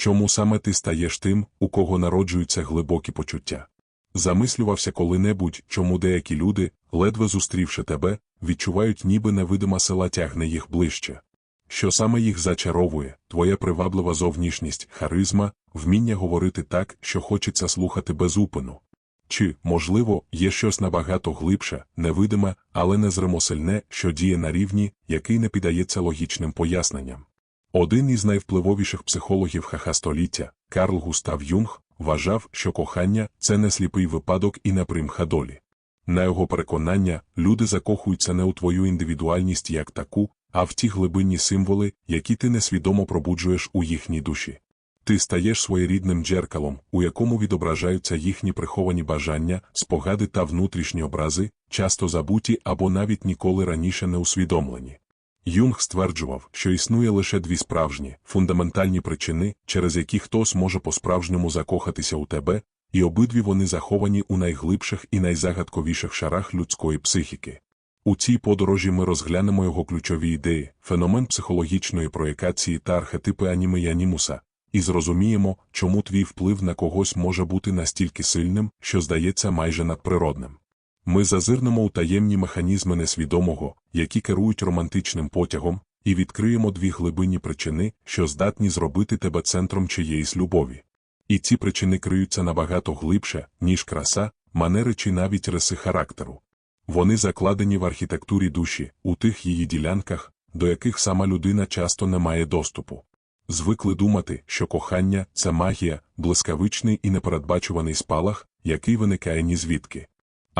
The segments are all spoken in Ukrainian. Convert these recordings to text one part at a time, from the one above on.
чому саме ти стаєш тим, у кого народжуються глибокі почуття. Замислювався коли-небудь, чому деякі люди, ледве зустрівши тебе, відчувають, ніби невидима сила тягне їх ближче. Що саме їх зачаровує, твоя приваблива зовнішність, харизма, вміння говорити так, що хочеться слухати без упину. Чи, можливо, є щось набагато глибше, невидиме, але незримосильне, що діє на рівні, який не піддається логічним поясненням. Один із найвпливовіших психологів ХХ століття, Карл Густав Юнг, вважав, що кохання це не сліпий випадок і не примха долі. На його переконання, люди закохуються не у твою індивідуальність як таку, а в ті глибинні символи, які ти несвідомо пробуджуєш у їхній душі. Ти стаєш своєрідним джеркалом, у якому відображаються їхні приховані бажання, спогади та внутрішні образи, часто забуті або навіть ніколи раніше не усвідомлені. Юнг стверджував, що існує лише дві справжні, фундаментальні причини, через які хтось може по-справжньому закохатися у тебе, і обидві вони заховані у найглибших і найзагадковіших шарах людської психіки. У цій подорожі ми розглянемо його ключові ідеї, феномен психологічної проєкації та архетипи аніми і анімуса, і зрозуміємо, чому твій вплив на когось може бути настільки сильним, що здається майже надприродним. Ми зазирнемо у таємні механізми несвідомого, які керують романтичним потягом, і відкриємо дві глибинні причини, що здатні зробити тебе центром чиєїсь любові. І ці причини криються набагато глибше, ніж краса, манери чи навіть риси характеру. Вони закладені в архітектурі душі, у тих її ділянках, до яких сама людина часто не має доступу. Звикли думати, що кохання це магія, блискавичний і непередбачуваний спалах, який виникає ні звідки.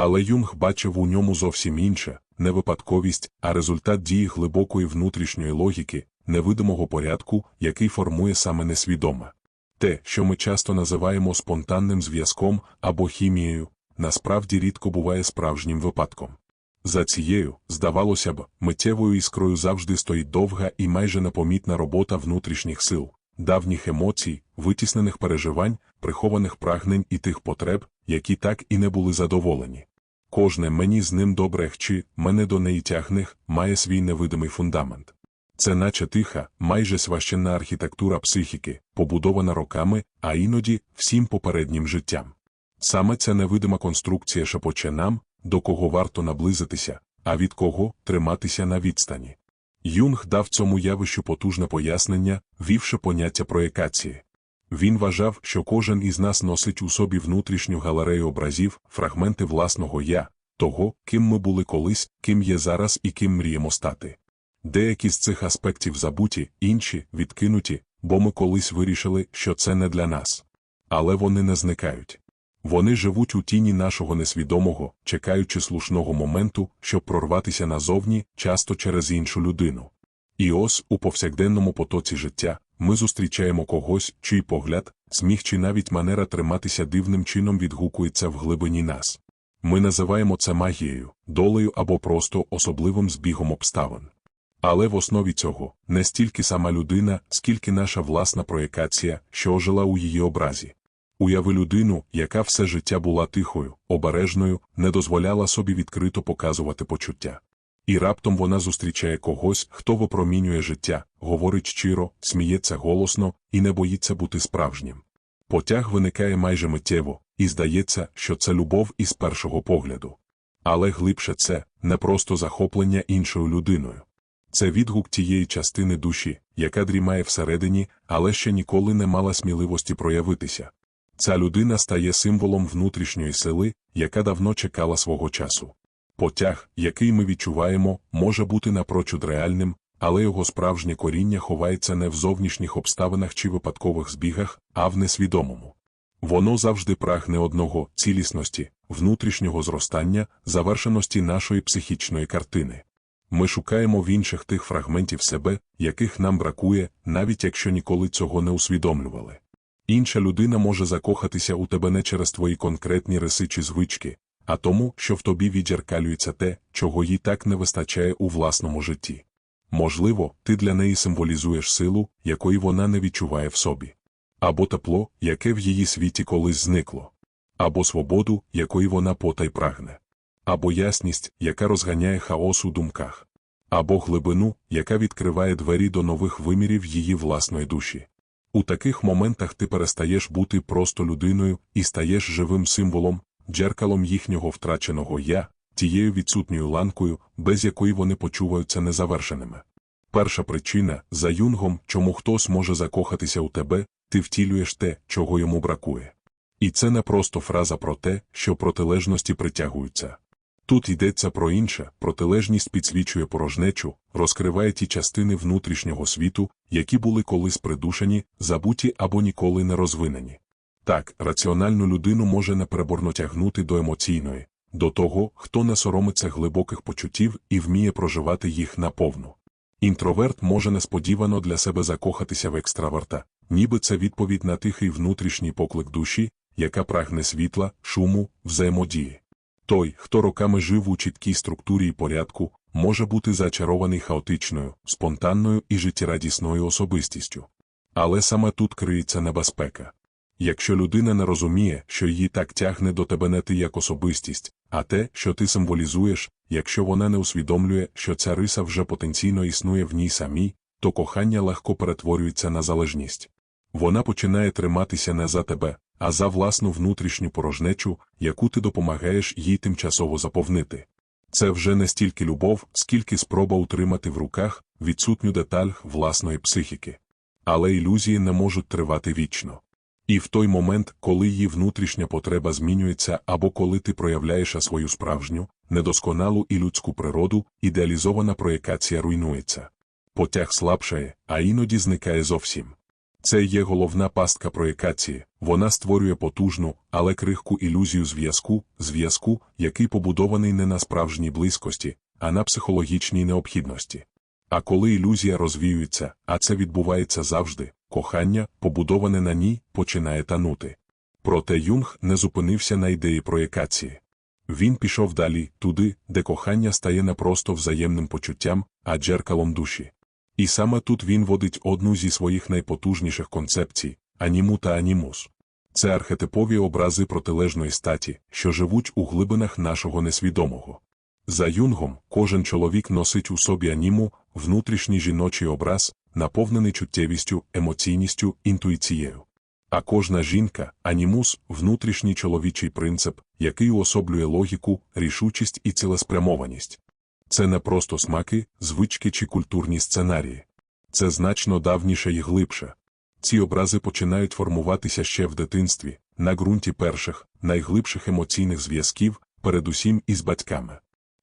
Але Юнг бачив у ньому зовсім інше не випадковість, а результат дії глибокої внутрішньої логіки, невидимого порядку, який формує саме несвідоме. Те, що ми часто називаємо спонтанним зв'язком або хімією, насправді рідко буває справжнім випадком. За цією, здавалося б, миттєвою іскрою завжди стоїть довга і майже непомітна робота внутрішніх сил, давніх емоцій, витіснених переживань, прихованих прагнень і тих потреб, які так і не були задоволені. Кожне мені з ним добре чи мене до неї тягних, має свій невидимий фундамент. Це наче тиха, майже священна архітектура психіки, побудована роками, а іноді всім попереднім життям. Саме ця невидима конструкція шепоче нам, до кого варто наблизитися, а від кого триматися на відстані. Юнг дав цьому явищу потужне пояснення, вівши поняття проєкації. Він вважав, що кожен із нас носить у собі внутрішню галерею образів, фрагменти власного я, того, ким ми були колись, ким є зараз і ким мріємо стати. Деякі з цих аспектів забуті, інші відкинуті, бо ми колись вирішили, що це не для нас. Але вони не зникають. Вони живуть у тіні нашого несвідомого, чекаючи слушного моменту, щоб прорватися назовні, часто через іншу людину. І ось у повсякденному потоці життя ми зустрічаємо когось, чий погляд, сміх чи навіть манера триматися дивним чином відгукується в глибині нас. Ми називаємо це магією, долею або просто особливим збігом обставин. Але в основі цього не стільки сама людина, скільки наша власна проєкація, що ожила у її образі. Уяви людину, яка все життя була тихою, обережною, не дозволяла собі відкрито показувати почуття. І раптом вона зустрічає когось, хто випромінює життя, говорить щиро, сміється голосно і не боїться бути справжнім. Потяг виникає майже миттєво, і здається, що це любов із першого погляду. Але глибше це не просто захоплення іншою людиною. Це відгук тієї частини душі, яка дрімає всередині, але ще ніколи не мала сміливості проявитися. Ця людина стає символом внутрішньої сили, яка давно чекала свого часу. Потяг, який ми відчуваємо, може бути напрочуд реальним, але його справжнє коріння ховається не в зовнішніх обставинах чи випадкових збігах, а в несвідомому. Воно завжди прагне одного цілісності, внутрішнього зростання, завершеності нашої психічної картини. Ми шукаємо в інших тих фрагментів себе, яких нам бракує, навіть якщо ніколи цього не усвідомлювали. Інша людина може закохатися у тебе не через твої конкретні риси чи звички, а тому, що в тобі віддзеркалюється те, чого їй так не вистачає у власному житті. Можливо, ти для неї символізуєш силу, якої вона не відчуває в собі, або тепло, яке в її світі колись зникло, або свободу, якої вона потай прагне, або ясність, яка розганяє хаос у думках, або глибину, яка відкриває двері до нових вимірів її власної душі. У таких моментах ти перестаєш бути просто людиною і стаєш живим символом, джеркалом їхнього втраченого я, тією відсутньою ланкою, без якої вони почуваються незавершеними. Перша причина за юнгом, чому хтось може закохатися у тебе, ти втілюєш те, чого йому бракує. І це не просто фраза про те, що протилежності притягуються. Тут йдеться про інше, протилежність підсвічує порожнечу, розкриває ті частини внутрішнього світу, які були колись придушені, забуті або ніколи не розвинені. Так, раціональну людину може непереборно тягнути до емоційної, до того, хто не соромиться глибоких почуттів і вміє проживати їх наповну. Інтроверт може несподівано для себе закохатися в екстраверта, ніби це відповідь на тихий внутрішній поклик душі, яка прагне світла, шуму, взаємодії. Той, хто роками жив у чіткій структурі і порядку, може бути зачарований хаотичною, спонтанною і життєрадісною особистістю. Але саме тут криється небезпека. Якщо людина не розуміє, що її так тягне до тебе не ти як особистість, а те, що ти символізуєш, якщо вона не усвідомлює, що ця риса вже потенційно існує в ній самій, то кохання легко перетворюється на залежність. Вона починає триматися не за тебе, а за власну внутрішню порожнечу, яку ти допомагаєш їй тимчасово заповнити. Це вже не стільки любов, скільки спроба утримати в руках відсутню деталь власної психіки. Але ілюзії не можуть тривати вічно. І в той момент, коли її внутрішня потреба змінюється або коли ти проявляєш свою справжню, недосконалу і людську природу, ідеалізована проєкація руйнується. Потяг слабшає, а іноді зникає зовсім. Це є головна пастка проєкації, вона створює потужну, але крихку ілюзію зв'язку, зв'язку, який побудований не на справжній близькості, а на психологічній необхідності. А коли ілюзія розвіюється, а це відбувається завжди, кохання, побудоване на ній, починає танути. Проте Юнг не зупинився на ідеї проєкації. Він пішов далі, туди, де кохання стає не просто взаємним почуттям, а джеркалом душі. І саме тут він водить одну зі своїх найпотужніших концепцій аніму та анімус. Це архетипові образи протилежної статі, що живуть у глибинах нашого несвідомого. За юнгом, кожен чоловік носить у собі аніму, внутрішній жіночий образ, наповнений чуттєвістю, емоційністю, інтуїцією. А кожна жінка анімус внутрішній чоловічий принцип, який уособлює логіку, рішучість і цілеспрямованість. Це не просто смаки, звички чи культурні сценарії. Це значно давніше і глибше. Ці образи починають формуватися ще в дитинстві, на ґрунті перших, найглибших емоційних зв'язків, передусім із батьками.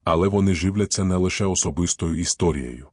Але вони живляться не лише особистою історією.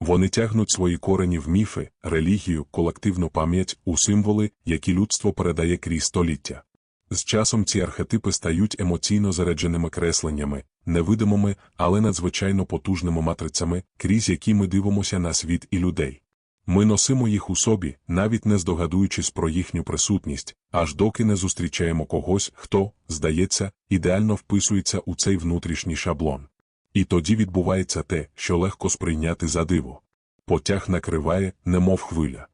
Вони тягнуть свої корені в міфи, релігію, колективну пам'ять у символи, які людство передає крізь століття. З часом ці архетипи стають емоційно зарядженими кресленнями, невидимими, але надзвичайно потужними матрицями, крізь які ми дивимося на світ і людей. Ми носимо їх у собі, навіть не здогадуючись про їхню присутність, аж доки не зустрічаємо когось, хто, здається, ідеально вписується у цей внутрішній шаблон. І тоді відбувається те, що легко сприйняти за диво. Потяг накриває, немов хвиля.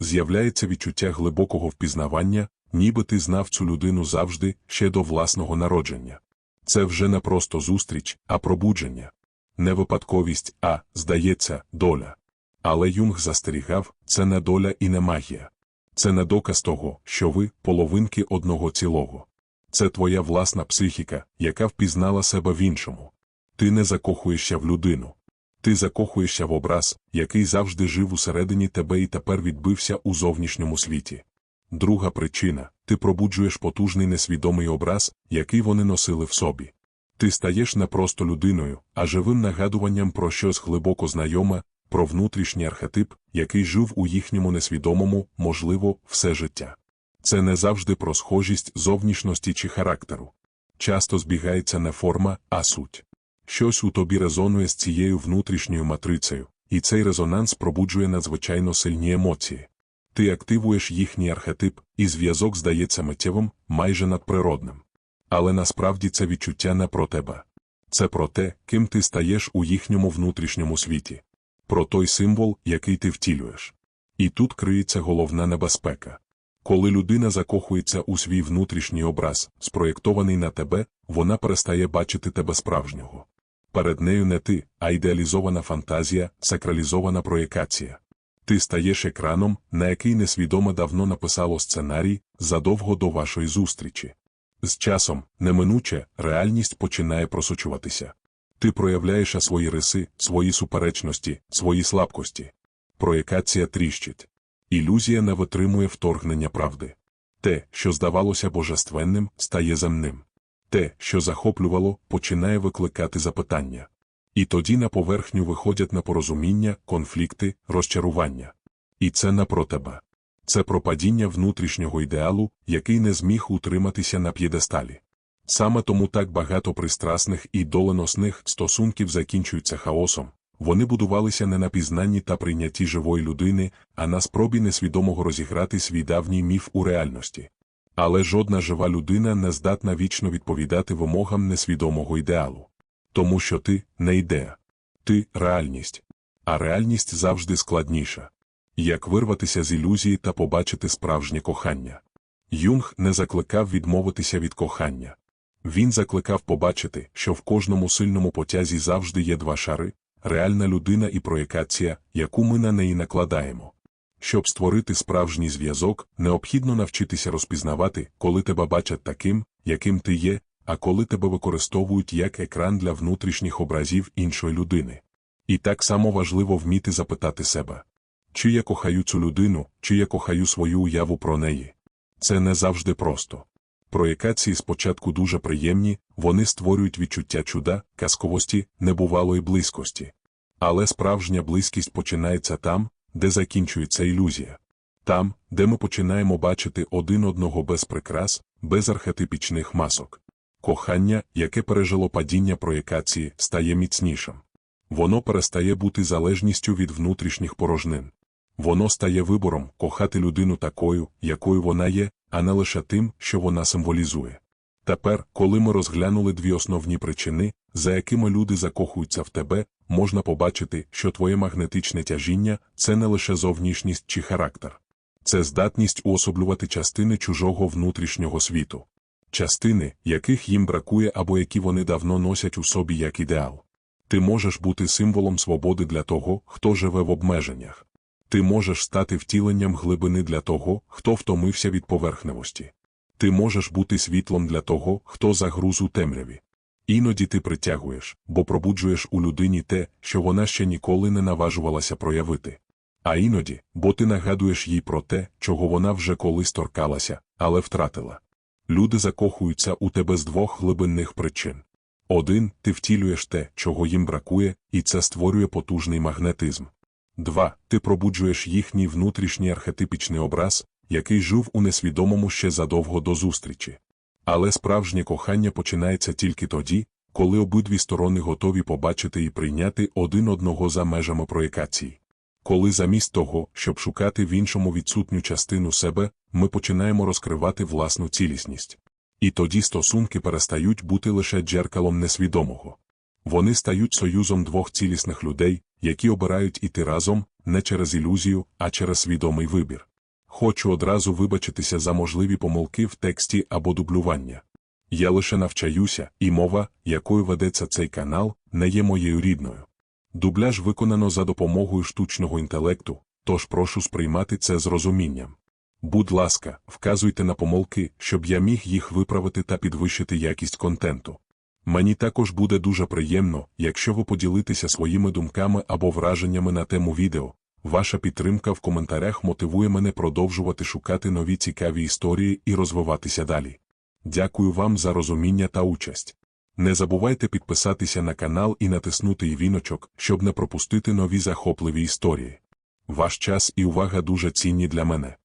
З'являється відчуття глибокого впізнавання, ніби ти знав цю людину завжди, ще до власного народження. Це вже не просто зустріч, а пробудження. Не випадковість, а, здається, доля. Але Юнг застерігав це не доля і не магія. Це не доказ того, що ви половинки одного цілого. Це твоя власна психіка, яка впізнала себе в іншому. Ти не закохуєшся в людину. Ти закохуєшся в образ, який завжди жив усередині тебе і тепер відбився у зовнішньому світі. Друга причина ти пробуджуєш потужний несвідомий образ, який вони носили в собі. Ти стаєш не просто людиною, а живим нагадуванням про щось глибоко знайоме, про внутрішній архетип, який жив у їхньому несвідомому, можливо, все життя. Це не завжди про схожість зовнішності чи характеру. Часто збігається не форма, а суть. Щось у тобі резонує з цією внутрішньою матрицею, і цей резонанс пробуджує надзвичайно сильні емоції. Ти активуєш їхній архетип, і зв'язок здається миттєвим, майже надприродним. Але насправді це відчуття не про тебе. Це про те, ким ти стаєш у їхньому внутрішньому світі, про той символ, який ти втілюєш. І тут криється головна небезпека. Коли людина закохується у свій внутрішній образ, спроєктований на тебе, вона перестає бачити тебе справжнього. Перед нею не ти, а ідеалізована фантазія, сакралізована проєкація. Ти стаєш екраном, на який несвідомо давно написало сценарій задовго до вашої зустрічі. З часом, неминуче, реальність починає просочуватися. Ти проявляєш свої риси, свої суперечності, свої слабкості. Проєкація тріщить. Ілюзія не витримує вторгнення правди. Те, що здавалося божественним, стає земним. Те, що захоплювало, починає викликати запитання. І тоді на поверхню виходять непорозуміння, конфлікти, розчарування. І це не про тебе. Це про падіння внутрішнього ідеалу, який не зміг утриматися на п'єдесталі. Саме тому так багато пристрасних і доленосних стосунків закінчуються хаосом. Вони будувалися не на пізнанні та прийнятті живої людини, а на спробі несвідомого розіграти свій давній міф у реальності. Але жодна жива людина не здатна вічно відповідати вимогам несвідомого ідеалу. Тому що ти не ідея. Ти реальність. А реальність завжди складніша. Як вирватися з ілюзії та побачити справжнє кохання. Юнг не закликав відмовитися від кохання. Він закликав побачити, що в кожному сильному потязі завжди є два шари, реальна людина і проєкація, яку ми на неї накладаємо. Щоб створити справжній зв'язок, необхідно навчитися розпізнавати, коли тебе бачать таким, яким ти є, а коли тебе використовують як екран для внутрішніх образів іншої людини. І так само важливо вміти запитати себе, чи я кохаю цю людину, чи я кохаю свою уяву про неї. Це не завжди просто. Проєкації спочатку дуже приємні, вони створюють відчуття чуда, казковості, небувалої близькості. Але справжня близькість починається там, де закінчується ілюзія. Там, де ми починаємо бачити один одного без прикрас, без архетипічних масок. Кохання, яке пережило падіння проєкації, стає міцнішим. Воно перестає бути залежністю від внутрішніх порожнин. Воно стає вибором кохати людину такою, якою вона є, а не лише тим, що вона символізує. Тепер, коли ми розглянули дві основні причини, за якими люди закохуються в тебе, можна побачити, що твоє магнетичне тяжіння це не лише зовнішність чи характер, це здатність уособлювати частини чужого внутрішнього світу, частини, яких їм бракує або які вони давно носять у собі як ідеал. Ти можеш бути символом свободи для того, хто живе в обмеженнях. Ти можеш стати втіленням глибини для того, хто втомився від поверхневості. Ти можеш бути світлом для того, хто загруз у темряві. Іноді ти притягуєш, бо пробуджуєш у людині те, що вона ще ніколи не наважувалася проявити. А іноді, бо ти нагадуєш їй про те, чого вона вже колись торкалася, але втратила. Люди закохуються у тебе з двох глибинних причин. Один, ти втілюєш те, чого їм бракує, і це створює потужний магнетизм. Два, ти пробуджуєш їхній внутрішній архетипічний образ, який жив у несвідомому ще задовго до зустрічі. Але справжнє кохання починається тільки тоді, коли обидві сторони готові побачити і прийняти один одного за межами проєкації. Коли замість того, щоб шукати в іншому відсутню частину себе, ми починаємо розкривати власну цілісність. І тоді стосунки перестають бути лише джеркалом несвідомого. Вони стають союзом двох цілісних людей, які обирають іти разом не через ілюзію, а через свідомий вибір. Хочу одразу вибачитися за можливі помилки в тексті або дублювання. Я лише навчаюся, і мова, якою ведеться цей канал, не є моєю рідною. Дубляж виконано за допомогою штучного інтелекту, тож прошу сприймати це з розумінням. Будь ласка, вказуйте на помилки, щоб я міг їх виправити та підвищити якість контенту. Мені також буде дуже приємно, якщо ви поділитеся своїми думками або враженнями на тему відео. Ваша підтримка в коментарях мотивує мене продовжувати шукати нові цікаві історії і розвиватися далі. Дякую вам за розуміння та участь. Не забувайте підписатися на канал і натиснути віночок, щоб не пропустити нові захопливі історії. Ваш час і увага дуже цінні для мене.